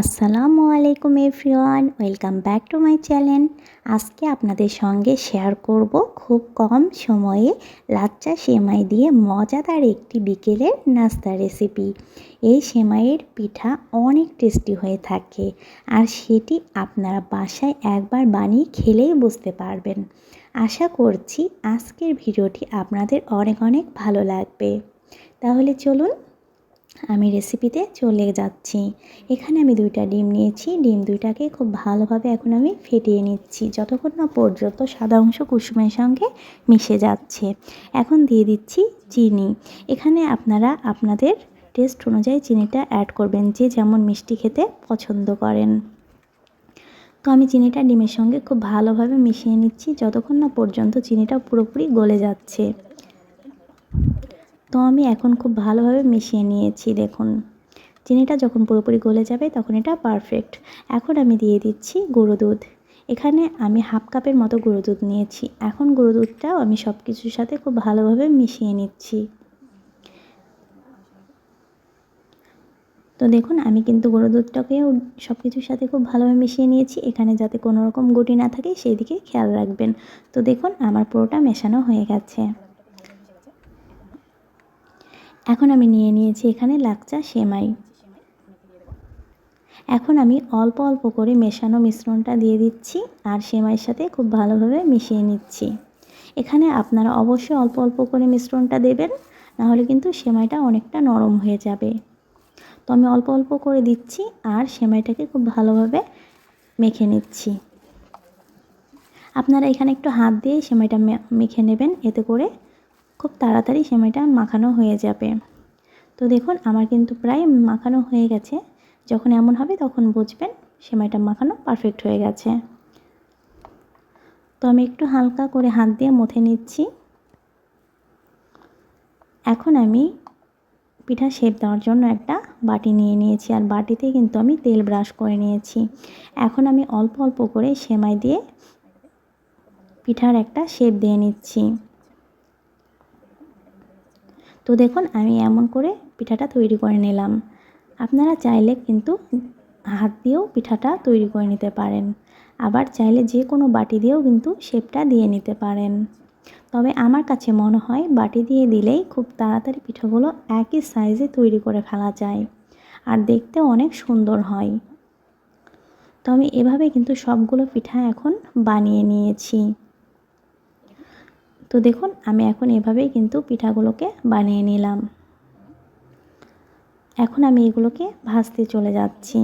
আসসালামু আলাইকুম everyone, welcome back to my channel. আজকে আপনাদের সঙ্গে শেয়ার করব খুব কম সময়ে লাচ্চা সেমাই দিয়ে মজাদার একটি বিকেলের নাস্তা রেসিপি। এই সেমাইয়ের পিঠা অনেক টেস্টি হয়ে থাকে আর সেটি আপনারা বাসায় একবার বানিয়ে খেলেই বুঝতে পারবেন। আশা করছি আজকের ভিডিওটি আপনাদের অনেক অনেক ভালো লাগবে। তাহলে চলুন আমি রেসিপিতে চলে যাচ্ছি। এখানে আমি দুইটা ডিম নিয়েছি। ডিম দুইটাকে খুব ভালোভাবে এখন আমি ফেটিয়ে নিচ্ছি। যতক্ষণ না পর্যন্ত সাদা অংশ কুসুমের সঙ্গে মিশে যাচ্ছে। এখন দিয়ে দিচ্ছি চিনি। এখানে আপনারা আপনাদের টেস্ট অনুযায়ী চিনিটা অ্যাড করবেন। যে যেমন মিষ্টি খেতে পছন্দ করেন। তো আমি চিনিটা ডিমের সঙ্গে খুব ভালোভাবে মিশিয়ে নিচ্ছি। যতক্ষণ না পর্যন্ত চিনিটা পুরোপুরি গলে যাচ্ছে। তো আমি এখন খুব ভালোভাবে মিশিয়ে নিয়েছি, দেখুন। চিনিটা যখন পুরোপুরি গলে যাবে তখন এটা পারফেক্ট এখন আমি দিয়ে দিচ্ছি গুঁড়ো দুধ। এখানে আমি হাফ কাপের মতো গুঁড়ো দুধ নিয়েছি। এখন গুঁড়ো দুধটাও আমি সব কিছুর সাথে খুব ভালোভাবে মিশিয়ে নিচ্ছি। তো দেখুন, আমি কিন্তু গুঁড়ো দুধটাকেও সব কিছুর সাথে খুব ভালোভাবে মিশিয়ে নিয়েছি। এখানে যাতে কোনো রকম গুটি না থাকে সেই দিকে খেয়াল রাখবেন। তো দেখুন, আমার পুরোটা মেশানো হয়ে গেছে। এখন আমি নিয়ে নিয়েছি এখানে লাকচা সেমাই। এখন আমি অল্প অল্প করে মেশানো মিশ্রণটা দিয়ে দিচ্ছি আর সেমাইয়ের সাথে খুব ভালোভাবে মিশিয়ে নিচ্ছি। এখানে আপনারা অবশ্যই অল্প অল্প করে মিশ্রণটা দেবেন, নাহলে কিন্তু সেমাইটা অনেকটা নরম হয়ে যাবে। তো আমি অল্প অল্প করে দিচ্ছি আর সেমাইটাকে খুব ভালোভাবে মেখে নিচ্ছি। আপনারা এখানে একটু হাত দিয়ে সেমাইটা মেখে নেবেন, এতে করে খুব তাড়াতাড়ি সেমাইটা মাখানো হয়ে যাবে। তো দেখুন, আমার কিন্তু প্রায় মাখানো হয়ে গেছে। যখন এমন হবে তখন বুঝবেন সেমাইটা মাখানো পারফেক্ট হয়ে গেছে। তো আমি একটু হালকা করে হাত দিয়ে মথে নিচ্ছি। এখন আমি পিঠা শেপ দেওয়ার জন্য একটা বাটি নিয়ে নিয়েছি আর বাটিতে কিন্তু আমি তেল ব্রাশ করে নিয়েছি। এখন আমি অল্প অল্প করে সেমাই দিয়ে পিঠার একটা শেপ দিয়ে নিচ্ছি। তো দেখুন, আমি এমন করে পিঠাটা তৈরি করে নিলাম। আপনারা চাইলে কিন্তু হাত দিয়েও পিঠাটা তৈরি করে নিতে পারেন। আবার চাইলে যে কোনো বাটি দিয়েও কিন্তু শেপটা দিয়ে নিতে পারেন। তবে আমার কাছে মনে হয় বাটি দিয়ে দিলেই খুব তাড়াতাড়ি পিঠাগুলো একই সাইজে তৈরি করে ফেলা যায় আর দেখতে অনেক সুন্দর হয়। তো আমি এভাবে কিন্তু সবগুলো পিঠা এখন বানিয়ে নিয়েছি। তো দেখুন, আমি এখন এভাবেই কিন্তু পিঠাগুলোকে বানিয়ে নিলাম। এখন আমি এগুলোকে ভাজতে চলে যাচ্ছি।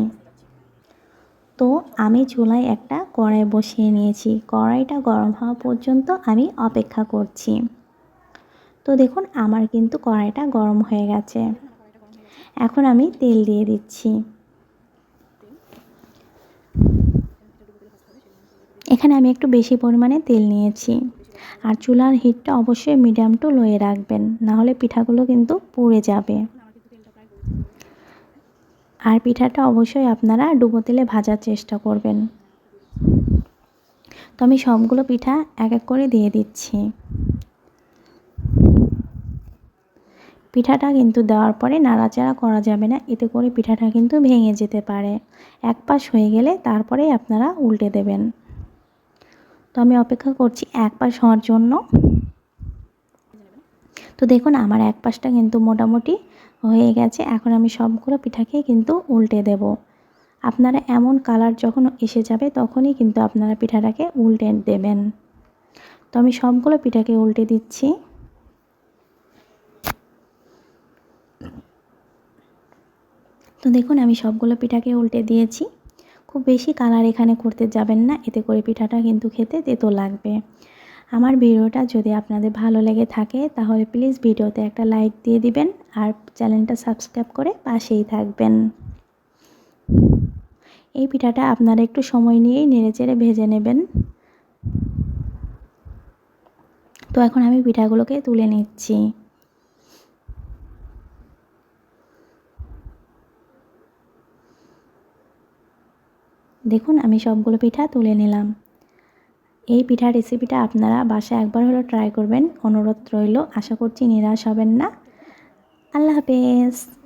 তো আমি চুলায় একটা কড়াই বসিয়ে নিয়েছি। কড়াইটা গরম হওয়া পর্যন্ত আমি অপেক্ষা করছি। তো দেখুন, আমার কিন্তু কড়াইটা গরম হয়ে গেছে। এখন আমি তেল দিয়ে দিচ্ছি। এখানে আমি একটু বেশি পরিমাণে তেল নিয়েছি। আর চুলার হিটটা অবশ্যই মিডিয়াম টু লোয়ে রাখবেন, নাহলে পিঠাগুলো কিন্তু পুড়ে যাবে। আর পিঠাটা অবশ্যই আপনারা ডুবো তেলে ভাজার চেষ্টা করবেন। তো আমি সবগুলো পিঠা এক এক করে দিয়ে দিচ্ছি। পিঠাটা কিন্তু দেওয়ার পরে নাড়াচাড়া করা যাবে না, এতে করে পিঠাটা কিন্তু ভেঙে যেতে পারে। এক পাশ হয়ে গেলে তারপরেই আপনারা উল্টে দেবেন। তো আমি অপেক্ষা করছি এক পাশ হওয়ার জন্য। তো দেখুন, আমার এক পাশটা কিন্তু মোটামুটি হয়ে গেছে। এখন আমি সবগুলো পিঠাকে কিন্তু উল্টে দেব। আপনারা এমন কালার যখন এসে যাবে, তখনই কিন্তু আপনারা পিঠাটাকে উল্টে দেবেন। তো আমি সবগুলো পিঠাকে উল্টে দিচ্ছি। তো দেখুন, আমি সবগুলো পিঠাকে উল্টে দিয়েছি। খুব বেশি কালার এখানে করতে যাবেন না। এতে করে পিঠাটা কিন্তু খেতে তেতো লাগবে। আমার ভিডিওটা যদি আপনাদের ভালো লেগে থাকে, তাহলে প্লিজ ভিডিওতে একটা লাইক দিয়ে দিবেন আর চ্যানেলটা সাবস্ক্রাইব করে পাশেই থাকবেন। এই পিঠাটা আপনারা একটু সময় নিয়েই নেড়ে চেড়ে ভেজে নেবেন। তো এখন আমি পিঠাগুলোকে তুলে নিচ্ছি। দেখুন, আমি সবগুলো পিঠা তুলে নিলাম। এই পিঠা রেসিপিটা আপনারা বাসায় একবার হলো ট্রাই করবেন। অনুরোধ রইল। আশা করছি নিরাশ হবেন না। আল্লাহ হাফেজ।